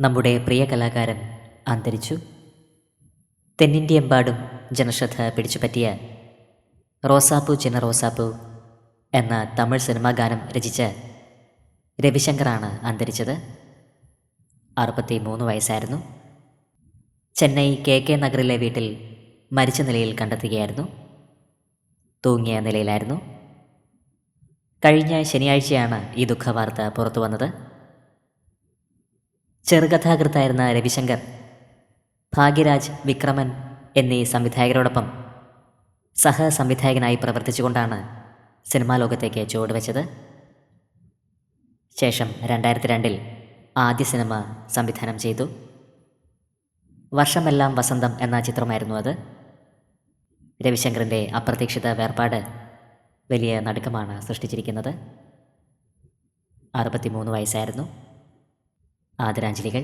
നമ്മുടെ പ്രിയ കലാകാരൻ അന്തരിച്ചു. തെന്നിന്ത്യയെമ്പാടും ജനശ്രദ്ധ പിടിച്ചുപറ്റിയ റോസാപ്പു ചിന്ന റോസാപ്പു എന്ന തമിഴ് സിനിമാ ഗാനം രചിച്ച രവിശങ്കറാണ് അന്തരിച്ചത്. അറുപത്തി മൂന്ന് വയസ്സായിരുന്നു. ചെന്നൈ കെ കെ നഗറിലെ വീട്ടിൽ മരിച്ച നിലയിൽ കണ്ടെത്തുകയായിരുന്നു. തൂങ്ങിയ നിലയിലായിരുന്നു. കഴിഞ്ഞ ശനിയാഴ്ചയാണ് ഈ ദുഃഖവാർത്ത പുറത്തു വന്നത് ചെറുകഥാകൃത്തായിരുന്ന രവിശങ്കർ ഭാഗ്യരാജ് വിക്രമൻ എന്നീ സംവിധായകരോടൊപ്പം സഹസംവിധായകനായി പ്രവർത്തിച്ചുകൊണ്ടാണ് സിനിമാ ലോകത്തേക്ക് ചുവടുവെച്ചത്. ശേഷം രണ്ടായിരത്തി രണ്ടിൽ ആദ്യ സിനിമ സംവിധാനം ചെയ്തു. വർഷമെല്ലാം വസന്തം എന്ന ചിത്രമായിരുന്നു അത്. രവിശങ്കറിന്റെ അപ്രതീക്ഷിത വേർപാട് വലിയ നടുക്കമാണ് സൃഷ്ടിച്ചിരിക്കുന്നത്. അറുപത്തിമൂന്ന് വയസ്സായിരുന്നു. ஆதராஞ்சலிகள்.